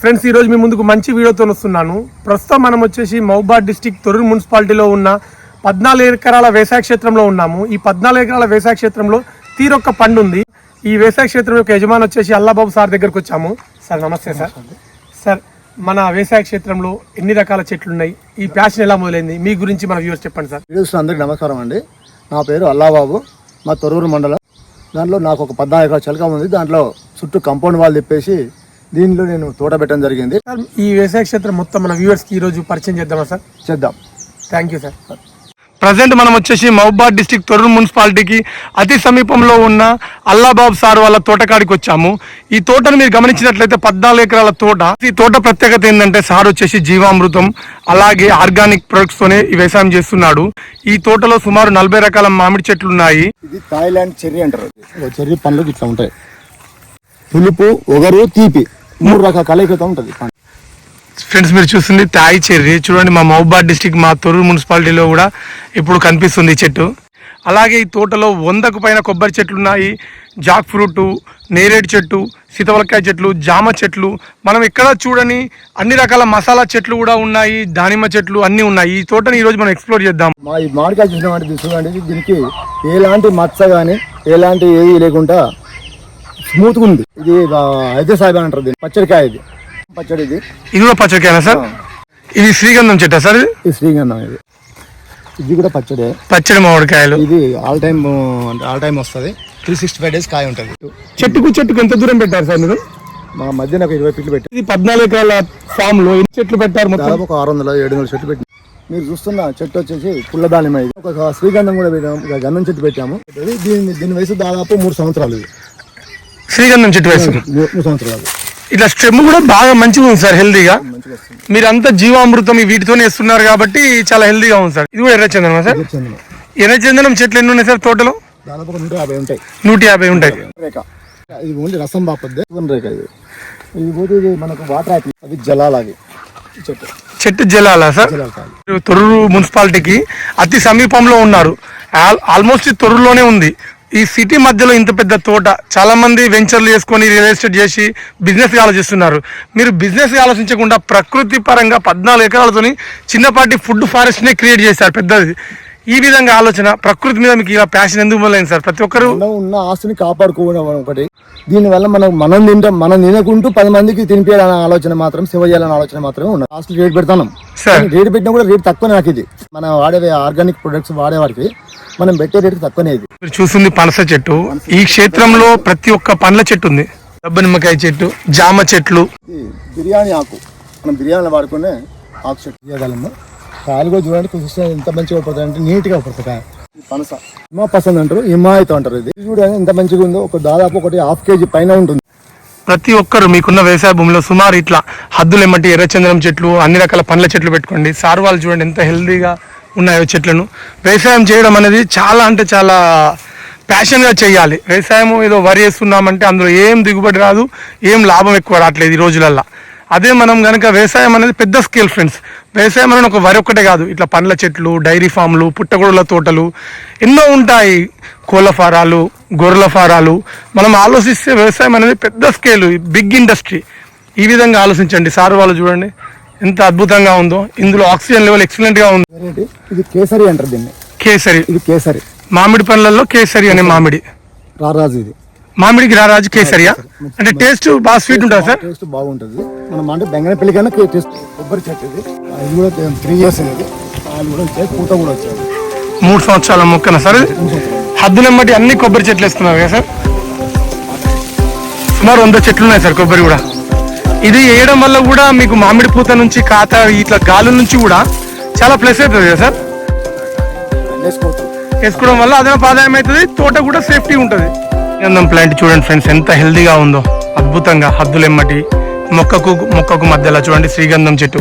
Friends ఈరోజు మీ ముందుకు మంచి వీడియోతో వస్తున్నాను. ప్రస్తుతం మనం వచ్చేసి మహబాద్ డిస్టిక్ తొరూరు మున్సిపాలిటీలో ఉన్న పద్నాలుగు ఎకరాల వ్యవసాయ క్షేత్రంలో ఉన్నాము. ఈ పద్నాలుగు ఎకరాల వ్యవసాయ క్షేత్రంలో తీరొక్క పండు ఉంది. ఈ వ్యవసాయ క్షేత్రం యొక్క యజమాని వచ్చేసి అల్లాబాబు సార్ దగ్గరకు వచ్చాము. సార్ నమస్తే సార్. సార్ మన వ్యవసాయ క్షేత్రంలో ఎన్ని రకాల చెట్లు ఉన్నాయి? ఈ ప్యాషన్ ఎలా మొదలైంది? మీ గురించి మన వ్యూవర్స్ చెప్పండి సార్. వీడియోస్ అందరికీ నమస్కారం అండి. నా పేరు అల్లాబాబు. మా తొరూరు మండలం. దాంట్లో నాకు ఒక పద్నాలుగు ఎకరాల చిలక ఉంది. దాంట్లో చుట్టూ కంపౌండ్ వాళ్ళు తిప్పేసి దీనిలో నేను తోట పెట్టడం జరిగింది. సార్ ఈ వ్యవసాయ క్షేత్రం మొత్తం మన వ్యూవర్స్కి ఈ రోజు పరిచయం చేద్దామా సార్? చేద్దాం. థ్యాంక్ యూ సార్ ప్రజెంట్ మనం వచ్చేసి మహబాద్ డిస్టిక్ తొర్రూరు మున్సిపాలిటీకి అతి సమీపంలో ఉన్న అల్లాబాబ్ సార్ వాళ్ళ తోటకాడికి వచ్చాము. ఈ తోటను మీరు గమనించినట్లయితే పద్నాలుగు ఎకరాల తోట. ఈ తోట ప్రత్యేకత ఏంటంటే సార్ వచ్చేసి జీవామృతం అలాగే ఆర్గానిక్ ప్రొడక్ట్స్ తోనే ఈ వ్యవసాయం చేస్తున్నాడు. ఈ తోటలో సుమారు నలభై రకాల మామిడి చెట్లు ఉన్నాయి. ఇది థాయిలాండ్ చెర్రీ అంటారు. చెర్రీ పండ్లు ఇట్లా ఉంటాయి. పులుపు ఒగరు తీపి. మూడు రకాల కలయికతో ఉంటుంది. ఫ్రెండ్స్ మీరు చూస్తుంది తాయి చెర్రీ. చూడండి మా మహబాద్ డిస్టిక్ మా తొర్రూరు మున్సిపాలిటీలో కూడా ఇప్పుడు కనిపిస్తుంది ఈ చెట్టు. అలాగే ఈ తోటలో వందకు పైన కొబ్బరి చెట్లు ఉన్నాయి. జాక్ ఫ్రూట్ నేరేడు చెట్టు సీతవలకాయ చెట్లు జామ చెట్లు. మనం ఎక్కడ చూడని అన్ని రకాల మసాలా చెట్లు కూడా ఉన్నాయి దానిమ్మ చెట్లు అన్నీ ఉన్నాయి. ఈ తోటని ఈరోజు మనం ఎక్స్ప్లోర్ చేద్దాం. మా ఈ మామిడికాయ చూడండి దీనికి ఎలాంటి మచ్చ కానీ ఎలాంటి ఏది లేకుండా స్మూత్గా ఉంది. ఇది అయితే సాయిబ్ అంటారు దీన్ని. పచ్చడికాయ ఇది. పచ్చడి ఇది. ఇది కూడా పచ్చడికాయనా సార్? ఇది శ్రీగంధం చెట్టా సార్ ఇది? శ్రీగంధం ఇది. ఇది కూడా పచ్చడే. పచ్చడి మామిడికాయలు. ఇది ఆల్ టైమ్ ఆల్ టైమ్ వస్తుంది. త్రీ సిక్స్టీ ఫైవ్ డేస్ కాయ ఉంటుంది. చెట్టుకు చెట్టుకు ఎంత దూరం పెట్టారు సార్ మీరు? మా మధ్యన ఒక ఇరవై ఫీట్లు పెట్టి ఇది పద్నాలుగు ఎకరాల ఫామ్లో ఎన్ని చెట్లు పెట్టారు మొత్తం? ఒక ఆరు వందల ఏడు వందల చెట్లు పెట్టి మీరు చూస్తున్న చెట్టు వచ్చేసి పుల్ల దానిమ్మ ఇది. ఒక శ్రీగంధం కూడా పెట్టాము. గంధం చెట్టు పెట్టాము. దీని దీని వయసు దాదాపు మూడు సంవత్సరాలు ఇది. శ్రీగంధం చెట్టు వేసు మూ- మూడు సంవత్సరాలు ఇట్లా స్టెమ్ కూడా బాగా మంచిగా ఉంది సార్ హెల్దీగా. మీరంతా జీవామృతం వీటితోనే వేస్తున్నారు కాబట్టి చాలా హెల్దీగా ఉంది సార్. ఇది కూడా ఎర్రచందనం సార్? ఎర్రచందనం చెట్లు ఎన్ని ఉన్నాయి సార్ తోటలో దాదాపు నూట యాభై ఉంటాయి. నూట యాభై ఉంటాయి. రేఖ. ఇది ఓన్లీ రసం బాపద్దే. వన్ రేఖ ఇది. ఇది పోతే ఇది మనకు వాటర్ యాపిల్ అవి జలాలు అవి ఈ చెట్టు. చెట్టు జలాల సార్? జలాలు మీరు తొర్రూరు మున్సిపాలిటీకి అతి సమీపంలో ఉన్నారు. ఆల్- ఆల్మోస్ట్ ఇది తొర్రూరులోనే ఉంది. ఈ సిటీ మధ్యలో ఇంత పెద్ద తోట చాలా మంది వెంచర్లు చేసుకొని రియల్ ఎస్టేట్ చేసి బిజినెస్ ఆలోచిస్తున్నారు. మీరు బిజినెస్ ఆలోచించకుండా ప్రకృతి పరంగా పద్నాలుగు ఎకరాలతోని చిన్నపాటి ఫుడ్ ఫారెస్ట్ నే క్రియేట్ చేశారు పెద్దది. ఈ విధంగా ఆలోచన ప్రకృతి మీద మీకు ఇలా ప్యాషన్ ఎందుకు మొదలైంది సార్? ప్రతి ఒక్కరు ఉన్న ఆస్తిని కాపాడుకోవడం ఒకటి. దీనివల్ల మనం మనం తింటాం మనం తినకుంటూ పది మందికి తినిపించాలనే ఆలోచన మాత్రం సేవ చేయాలనే ఆలోచన మాత్రమే ఉన్నది. ఆస్తి రేట్ పెడతాం. సార్. రేట్ పెట్టినా కూడా రేట్ తక్కువ నాకు ఇది. మనం వాడే ఆర్గానిక్ ప్రొడక్ట్స్ వాడేవారికి మనం పెట్టే రేట్ తక్కువనే ఇది. మీరు చూస్తుంది పనస చెట్టు. ఈ క్షేత్రంలో ప్రతి ఒక్క పండ్ల చెట్టు ఉంది. డబ్బు నిమ్మకాయ చెట్టు జామ చెట్లు. బిర్యానీ ఆకు. మనం బిర్యానీలో వాడుకునే ఆకు చెట్టు. తీయగలము కాయలు కూడా చూడండి కొంచెం ఎంత మంచిగా పడుతుంది అంటే నీట్గా పడుతుంది? కాయ ఇది పనస. హిమా పసంద్ అంటారు హిమాయితో అంటారు ఇది. చూడండి ఎంత మంచిగా ఉందో ఒక దాదాపు ఒకటి హాఫ్ కేజీ పైన ఉంటుంది. ప్రతి ఒక్కరు మీకున్న వ్యవసాయ భూమిలో సుమారు ఇట్లా హద్దులు ఎమ్మటి ఎర్రచందనం చెట్లు అన్ని రకాల పండ్ల చెట్లు పెట్టుకోండి. సార్ వాళ్ళు చూడండి ఎంత హెల్దీగా ఉన్నాయో చెట్లను. వ్యవసాయం చేయడం అనేది చాలా అంటే చాలా ప్యాషన్గా చేయాలి. వ్యవసాయం ఏదో వరి వేస్తున్నామంటే అందులో ఏం దిగుబడి రాదు ఏం లాభం ఎక్కువ రావట్లేదు ఈ రోజులల్లో. అదే మనం కనుక వ్యవసాయం అనేది పెద్ద స్కేల్ ఫ్రెండ్స్ వ్యవసాయం అనేది ఒక వరి ఒక్కటే కాదు. ఇట్లా పండ్ల చెట్లు డైరీ ఫామ్లు పుట్టగొడుల తోటలు ఎన్నో ఉంటాయి. కోళ్ళ ఫారాలు గొర్రెల ఫారాలు. మనం ఆలోచిస్తే వ్యవసాయం అనేది పెద్ద స్కేల్ బిగ్ ఇండస్ట్రీ. ఈ విధంగా ఆలోచించండి. సార్ వాళ్ళు చూడండి. ఎంత అద్భుతంగా ఉందో. ఇందులో ఆక్సిజన్ లెవెల్ ఎక్సలెంట్గా ఉంది. వెరైటీ ఇది కేసరి అంటారు దీన్ని. కేసరి. ఇది కేసరి. మామిడి పండ్లలో కేసరి అనే మామిడి. రారాజు ఇది. మామిడికి రారాజు కేసరియా అంటే టేస్ట్ బాగా స్వీట్ ఉంటుంది సార్ టేస్ట్ బాగుంటుంది. మనం అంటే బెంగనపల్లి కన్నా టేస్ట్ కొబ్బరి చెట్టు ఇది. ఇది కూడా త్రీ ఇయర్స్ ఇది. కాయలు కూడా వచ్చాయి పూత కూడా వచ్చాయి మూడు సంవత్సరాల మొక్కన సార్ హద్దునమ్మటి అన్ని కొబ్బరి చెట్లు వేస్తున్నారు కదా సార్ సుమారు వంద చెట్లు ఉన్నాయి సార్ కొబ్బరి కూడా. ఇది వేయడం వల్ల కూడా మీకు మామిడి పూత నుంచి కాత ఇట్లా గాలి నుంచి కూడా చాలా ప్లస్ అవుతుంది కదా సార్ వేసుకోవడం వల్ల అదనపు ఆదాయం అవుతుంది తోట కూడా సేఫ్టీ ఉంటుంది. గంధం ప్లాంట్ చూడండి ఫ్రెండ్స్ ఎంత హెల్దీగా ఉందో. అద్భుతంగా హద్దులెమ్మటి మొక్కకు మొక్కకు మధ్యలో చూడండి శ్రీగంధం చెట్టు.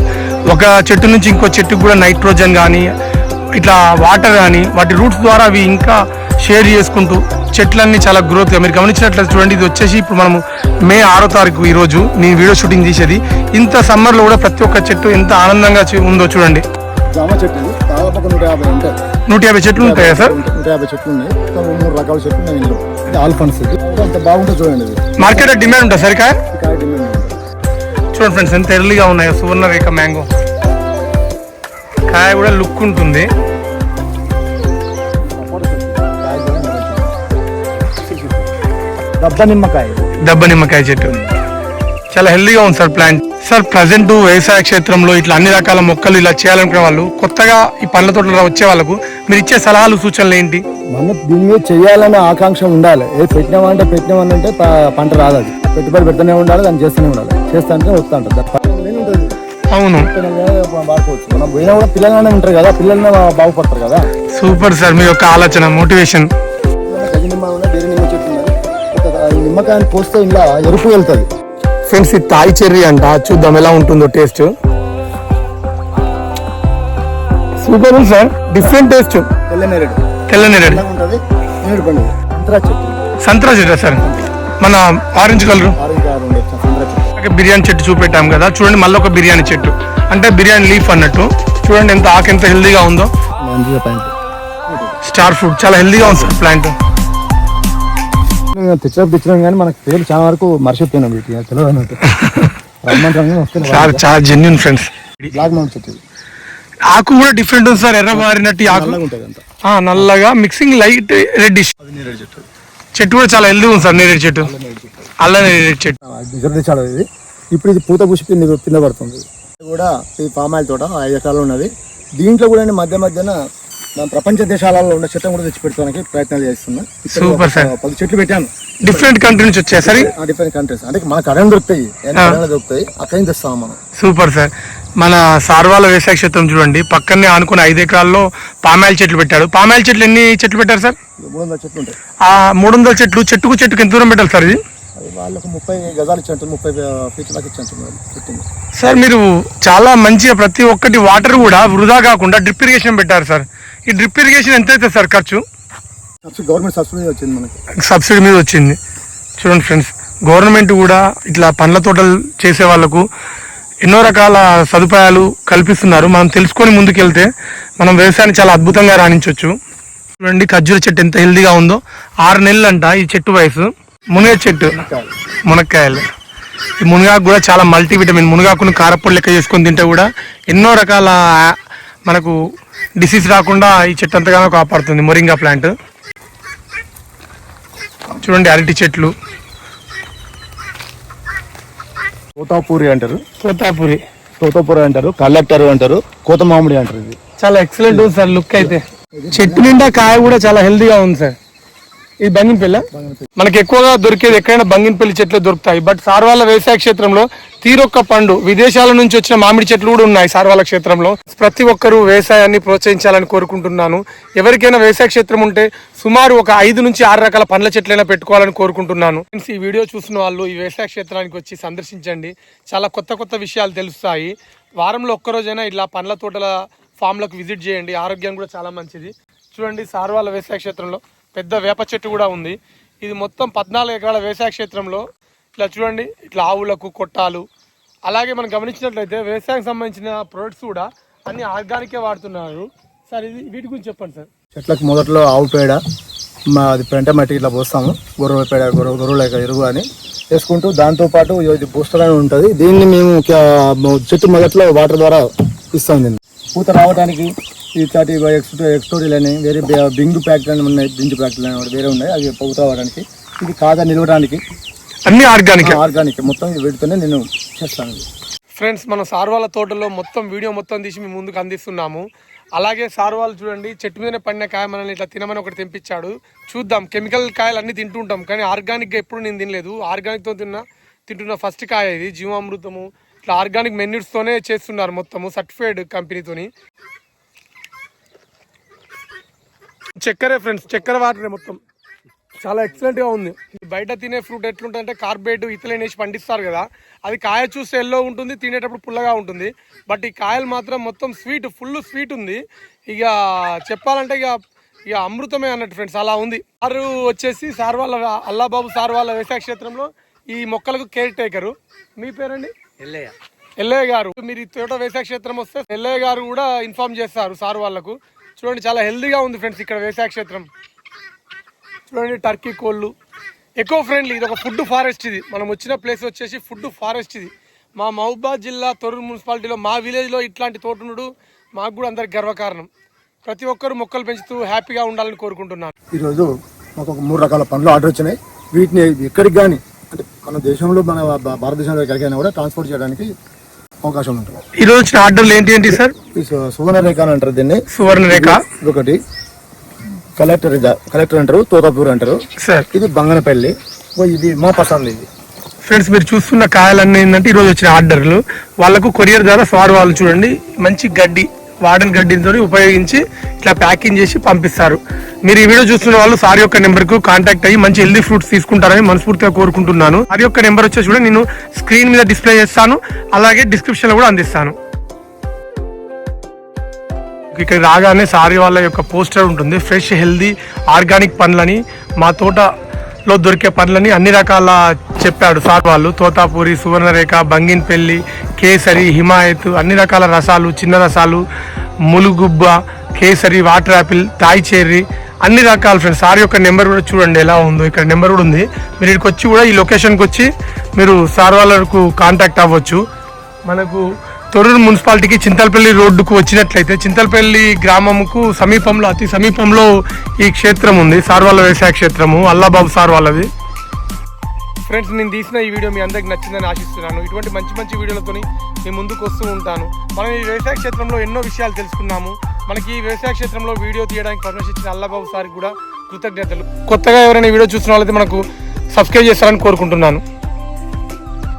ఒక చెట్టు నుంచి ఇంకో చెట్టుకు కూడా నైట్రోజన్ కానీ ఇట్లా వాటర్ కానీ వాటి రూట్స్ ద్వారా అవి ఇంకా షేర్ చేసుకుంటూ చెట్లన్నీ చాలా గ్రోత్ మీరు గమనించినట్లయితే చూడండి ఇది వచ్చేసి ఇప్పుడు మనము మే ఆరో తారీఖు ఈ రోజు నేను వీడియో షూటింగ్ చేసేది ఇంత సమ్మర్లో కూడా ప్రతి ఒక్క చెట్టు ఎంత ఆనందంగా ఉందో చూడండి. నూట యాభై చెట్లు ఉంటాయా సార్? నూట యాభై చెట్లు ఉన్నాయి. మూడు రకాల చెట్లు ఉన్నాయి ఆల్ఫన్స్ బాగుంటుంది చూడండి మార్కెట్ డిమాండ్ ఉంటుంది సరికా? కాయ. చూడండి ఫ్రెండ్స్ ఎంత ఎర్లీగా ఉన్నాయో సువర్ణరేఖ మ్యాంగో కాయ కూడా లుక్ ఉంటుంది. దబ్బ నిమ్మకాయ. దెబ్బ నిమ్మకాయ చెట్టు. చాలా హెల్దీగా ఉంది సార్ ప్లాంట్ సార్ ప్రజెంట్ వ్యవసాయ క్షేత్రంలో ఇట్లా అన్ని రకాల మొక్కలు ఇలా చేయాలనుకునే వాళ్ళు కొత్తగా ఈ పండ్ల తోటలో వచ్చే వాళ్ళకు మీరు ఇచ్చే సలహాలు సూచనలు ఏంటి? మనం దీని మీద చేయాలనే ఆకాంక్ష ఉండాలి. ఏ పెట్టినామంటే పెట్టినామనంటే ప- పంట రాదు అది. పెట్టుబడి పెడుతూనే ఉండాలి దాన్ని చేస్తూనే ఉండాలి. చేస్తా అంటే వస్తా. అవును. వాడుకోవచ్చు మనం పోయినా కూడా పిల్లలనే ఉంటారు కదా పిల్లలనే బాగుపడతారు కదా. సూపర్ సార్ మీ యొక్క ఆలోచన మోటివేషన్. నిమ్మకాయని పోస్తే ఇలా ఎరుపు వెళ్తుంది. ఫ్రెండ్స్ ఇది తాయి చెర్రీ అంట చూద్దాం ఎలా ఉంటుందో taste. Super sir. Different taste తెల్ల నేరేడు తెల్ల నేరేడు తెల్లగా ఉంటుంది. నేరేడు పండు సంత్రా చెట్టు సంత్రా చెట్టు సార్. మన ఆరెంజ్ కలర్. బిర్యానీ చెట్టు చూపెట్టాం కదా. చూడండి మళ్ళీ ఒక బిర్యానీ చెట్టు. అంటే బిర్యానీ లీఫ్ అన్నట్టు. చూడండి ఎంత ఆకు ఎంత హెల్దీగా ఉందో. స్టార్ ఫుడ్ చాలా హెల్దీగా ఉంది సార్ ప్లాంట్. తెచ్చినప్పుడు తెచ్చినాం కానీ మనకు పేరు చాలా వరకు మర్చిపోయినాం వీటి తెలియదు సార్ చాలా జెన్యున్ ఫ్రెండ్స్ బ్లాక్ మౌంట్ చెట్టు. ఆకు కూడా డిఫరెంట్ ఉంది సార్ ఎర్ర మారినట్టు ఆకు. నల్లగా మిక్సింగ్ లైట్ రెడ్డిష్ చెట్టు. చెట్టు కూడా చాలా హెల్దీ ఉంది సార్ నేరేడు చెట్టు. అల్ల నేరేడు చెట్టు. ఇది. ఇప్పుడు ఇది పూత పూసి పింద పడుతుంది. కూడా ఈ పామాయిల్ తోట ఐదు ఎకరాలు ఉన్నది. దీంట్లో కూడా నేను మధ్య మధ్యన మన ప్రపంచ దేశాలలో ఉన్న చెట్లను కూడా తెచ్చి పెడతానికి ప్రయత్నాలు చేస్తున్నా. ఒక sir. పది చెట్లు పెట్టాను. డిఫరెంట్ కంట్రీ నుంచి వచ్చాయి సరే ఆ డిఫరెంట్ కంట్రీస్ అంటే మనకు అడగ దొరుకుతాయి? దొరుకుతాయి? అక్కడి నుంచి తెస్తాం మనం? సూపర్ సార్ మన సార్వాల వ్యవసాయ క్షేత్రం చూడండి. పక్కనే ఆనుకున్న ఐదు ఎకరాల్లో పామాయిల్ చెట్లు పెట్టాడు. పామాయిల్ చెట్లు ఎన్ని చెట్లు పెట్టారు సార్? ఆ మూడు వందల చెట్లు చెట్టుకు చెట్టుకు ఎంత దూరం పెట్టాలి సార్ ఇది? వాళ్ళకు ముప్పై గజాలు ఇచ్చి ముప్పై ఫీట్ల దాకా ఇచ్చి పెట్టింది సార్ మీరు చాలా మంచిగా ప్రతి ఒక్కటి వాటర్ కూడా వృధా కాకుండా డ్రిప్ ఇరిగేషన్ పెట్టారు సార్. ఈ డ్రిప్ ఇరిగేషన్ ఎంత అవుతుంది సార్ ఖర్చు? సబ్సిడీ గవర్నమెంట్ సబ్సిడీ వచ్చింది మనకి. సబ్సిడీ మీద వచ్చింది. చూడండి ఫ్రెండ్స్ గవర్నమెంట్ కూడా ఇట్లా పండ్ల తోటలు చేసే వాళ్ళకు ఎన్నో రకాల సదుపాయాలు కల్పిస్తున్నారు. మనం తెలుసుకొని ముందుకెళ్తే మనం వ్యవసాయాన్ని చాలా అద్భుతంగా రాణించవచ్చు చూడండి ఖర్జూర చెట్టు ఎంత హెల్దీగా ఉందో. ఆరు నెలలు అంట ఈ చెట్టు వయసు. మునగ చెట్టు. మునక్కాయలు. ఈ మునగాకు కూడా చాలా మల్టీవిటమిన్. మునగాకును కారపొడి లెక్క చేసుకొని తింటే కూడా ఎన్నో రకాల మనకు డిసీజ్ రాకుండా ఈ చెట్టు అంతగానో కాపాడుతుంది. మొరింగా ప్లాంట్ చూడండి అరటి చెట్లు. తోతాపూరి అంటారు? తోతాపురి. తోతాపూరి అంటారు కల్లెక్టర్ అంటారు కోత మామిడి అంటారు ఇది. చాలా ఎక్సలెంట్ ఉంది సార్ లుక్ అయితే. చెట్టు నిండా కాయ కూడా చాలా హెల్దీగా ఉంది సార్. ఇది బంగినపల్లి మనకి ఎక్కువగా దొరికేది ఎక్కడైనా బంగినపల్లి చెట్లు దొరుకుతాయి. బట్ సార్వాల వ్యవసాయ క్షేత్రంలో తీరొక్క పండు విదేశాల నుంచి వచ్చిన మామిడి చెట్లు కూడా ఉన్నాయి సార్వాల క్షేత్రంలో. ప్రతి ఒక్కరూ వ్యవసాయాన్ని ప్రోత్సహించాలని కోరుకుంటున్నాను. ఎవరికైనా వ్యవసాయ క్షేత్రం ఉంటే సుమారు ఒక ఐదు నుంచి ఆరు రకాల పండ్ల చెట్లైనా పెట్టుకోవాలని కోరుకుంటున్నాను. ఈ వీడియో చూసిన వాళ్ళు ఈ వ్యవసాయ క్షేత్రానికి వచ్చి సందర్శించండి. చాలా కొత్త కొత్త విషయాలు తెలుస్తాయి. వారంలో ఒక్కరోజైనా ఇట్లా పండ్ల తోటల ఫామ్లకు విజిట్ చేయండి. ఆరోగ్యం కూడా చాలా మంచిది. చూడండి సార్వాల వ్యవసాయ క్షేత్రంలో పెద్ద వేప చెట్టు కూడా ఉంది. ఇది మొత్తం పద్నాలుగు ఎకరాల వ్యవసాయ క్షేత్రంలో. ఇట్లా చూడండి ఇట్లా ఆవులకు కొట్టాలు. అలాగే మనం గమనించినట్లయితే వ్యవసాయం సంబంధించిన ప్రొడక్ట్స్ కూడా అన్ని ఆర్గానికే వాడుతున్నారు. సార్ ఇది వీటి గురించి చెప్పండి సార్. చెట్లకు మొదట్లో ఆవు పేడ మా అది పెంట మట్టి ఇట్లా పోస్తాము. గొర్రెల పేడ గొర్రె గొర్రెల యొక్క ఎరువు అని వేసుకుంటూ దాంతోపాటు ఇది బూస్టర్ అని ఉంటుంది. దీన్ని మేము చెట్టు మొదట్లో వాటర్ ద్వారా ఇస్తాం దీన్ని. పూత రావడానికి ఇట్లాంటి ఎక్స్టో ఎక్స్టోరీలు అని వేరే బింగు ప్యాకెట్లు అని ఉన్నాయి బింజు ప్యాకెట్లు అని వేరే ఉన్నాయి అవి పూత రావడానికి ఇది కాదా నిలవడానికి? అన్ని ఆర్గానిక్. ఆర్గానిక్. మొత్తం వీటితోనే నేను చేస్తాను. ఫ్రెండ్స్ మన సార్వాల తోటలో మొత్తం వీడియో మొత్తం తీసి మీ ముందుకు అందిస్తున్నాము. అలాగే సార్వాలు చూడండి చెట్టు మీదనే పడిన కాయ మనల్ని ఇట్లా తినమని ఒకటి తెంపించాడు. చూద్దాం కెమికల్ కాయలు అన్ని తింటుంటాం కానీ ఆర్గానిక్గా ఎప్పుడు నేను తినలేదు. ఆర్గానిక్తో తిన్నా తింటున్న ఫస్ట్ కాయ ఇది జీవామృతము ఇట్లా ఆర్గానిక్ మెన్యూర్స్తోనే చేస్తున్నారు మొత్తము సర్టిఫైడ్ కంపెనీతోని చక్కెరే ఫ్రెండ్స్ చక్కెర వాటరే మొత్తం. చాలా ఎక్సలెంట్గా ఉంది. బయట తినే ఫ్రూట్ ఎట్లుంటుందంటే కార్బేట్ ఇతలేని వేసి పండిస్తారు కదా. అది కాయ చూస్తే ఎల్లో ఉంటుంది తినేటప్పుడు పుల్లగా ఉంటుంది. బట్ ఈ కాయలు మాత్రం మొత్తం స్వీట్ ఫుల్ స్వీట్ ఉంది. ఇక చెప్పాలంటే ఇక ఇక అమృతమే అన్నట్టు ఫ్రెండ్స్ అలా ఉంది. సారు వచ్చేసి సార్ వాళ్ళ అల్లాబాబు సార్ వాళ్ళ వ్యవసాయ క్షేత్రంలో ఈ మొక్కలకు కేర్ టేకరు మీ పేరండి? ఎల్లయ్య. గారు. మీరు ఈ తోట వ్యవసాయ క్షేత్రం వస్తే ఎల్లయ్య గారు కూడా ఇన్ఫార్మ్ చేస్తారు సార్ వాళ్ళకు. చూడండి చాలా హెల్దీగా ఉంది ఫ్రెండ్స్ ఇక్కడ వ్యవసాయ క్షేత్రం. చూడండి టర్కీ కోళ్ళు. ఎకో ఫ్రెండ్లీ ఇది ఒక ఫుడ్ ఫారెస్ట్ ఇది. మనం వచ్చిన ప్లేస్ వచ్చేసి ఫుడ్ ఫారెస్ట్ ఇది. మా మహబూబాద్ జిల్లా తొర్రూరు మున్సిపాలిటీలో మా విలేజ్లో ఇట్లాంటి తోటనుడు మాకు కూడా అందరికి గర్వకారణం. ప్రతి ఒక్కరు మొక్కలు పెంచుతూ హ్యాపీగా ఉండాలని కోరుకుంటున్నాను. ఈరోజు మాకు ఒక మూడు రకాల పండ్లు ఆర్డర్ వచ్చినాయి. వీటిని ఎక్కడికి కానీ అంటే మన దేశంలో మన భారతదేశంలో ఎక్కడికైనా కూడా ట్రాన్స్పోర్ట్ చేయడానికి అవకాశం ఉంటుంది. ఈరోజు వచ్చిన ఆర్డర్లు ఏంటి ఏంటి సార్? ఈ సు- సువర్ణ రేఖ అని అంటారు దీన్ని. సువర్ణ రేఖ ఇదొకటి కలెక్టర్ కలెక్టర్ అంటారు తోతాపూర్ అంటారు. సార్. ఇది బంగనపల్లి. ఇది మా పసంద్ ఇది. ఫ్రెండ్స్ మీరు చూస్తున్న కాయలన్నీ ఏంటంటే ఈరోజు వచ్చిన ఆర్డర్లు. వాళ్ళకు కొరియర్ ద్వారా స్వార్ వాళ్ళు చూడండి. మంచి గడ్డి వాడని గడ్డితో ఉపయోగించి ఇట్లా ప్యాకింగ్ చేసి పంపిస్తారు. మీరు ఈ వీడియో చూస్తున్న వాళ్ళు సార్ యొక్క నెంబర్కు కాంటాక్ట్ అయ్యి మంచి హెల్దీ ఫ్రూట్స్ తీసుకుంటారని మనస్ఫూర్తిగా కోరుకుంటున్నాను. సార్ యొక్క నెంబర్ వచ్చేసి కూడా నేను స్క్రీన్ మీద డిస్ప్లే చేస్తాను. అలాగే డిస్క్రిప్షన్లో కూడా అందిస్తాను. ఇక్కడ రాగానే సారీ వాళ్ళ యొక్క పోస్టర్ ఉంటుంది. ఫ్రెష్ హెల్దీ ఆర్గానిక్ పండ్లని మా తోటలో దొరికే పండ్లని అన్ని రకాల చెప్పాడు సార్ వాళ్ళు. తోతాపూరి సువర్ణరేఖ బంగిన్పల్లి కేసరి హిమాయత్ అన్ని రకాల రసాలు చిన్న రసాలు ములుగుబ్బ కేసరి వాటర్ యాపిల్ తాయి చెర్రీ అన్ని రకాల ఫ్రెండ్స్ సార్ యొక్క నెంబర్ కూడా చూడండి ఎలా ఉందో. ఇక్కడ నెంబర్ కూడా ఉంది. మీరు ఇక్కడికి వచ్చి కూడా ఈ లొకేషన్కి వచ్చి మీరు సార్ వాళ్ళకు కాంటాక్ట్ అవ్వచ్చు. మనకు తొర్రూరు మున్సిపాలిటీకి చింతలపల్లి రోడ్డుకు వచ్చినట్లయితే చింతలపల్లి గ్రామముకు సమీపంలో అతి సమీపంలో ఈ క్షేత్రం ఉంది. సార్ వాళ్ళ వ్యవసాయ క్షేత్రము అల్లాబాబు సార్ వాళ్ళది ఫ్రెండ్స్ నేను తీసిన ఈ వీడియో మీ అందరికి నచ్చిందని ఆశిస్తున్నాను. ఇటువంటి మంచి మంచి వీడియోలతోని మీ ముందుకు వస్తూ ఉంటాను. మనం ఈ వ్యవసాయ క్షేత్రంలో ఎన్నో విషయాలు తెలుసుకున్నాము. మనకి ఈ వ్యవసాయ క్షేత్రంలో వీడియో తీయడానికి పర్మిషన్ ఇచ్చిన అల్లాబాబు సార్కి కూడా కృతజ్ఞతలు. కొత్తగా ఎవరైనా వీడియో చూసిన వాళ్ళైతే మనకు సబ్స్క్రైబ్ చేస్తారని కోరుకుంటున్నాను.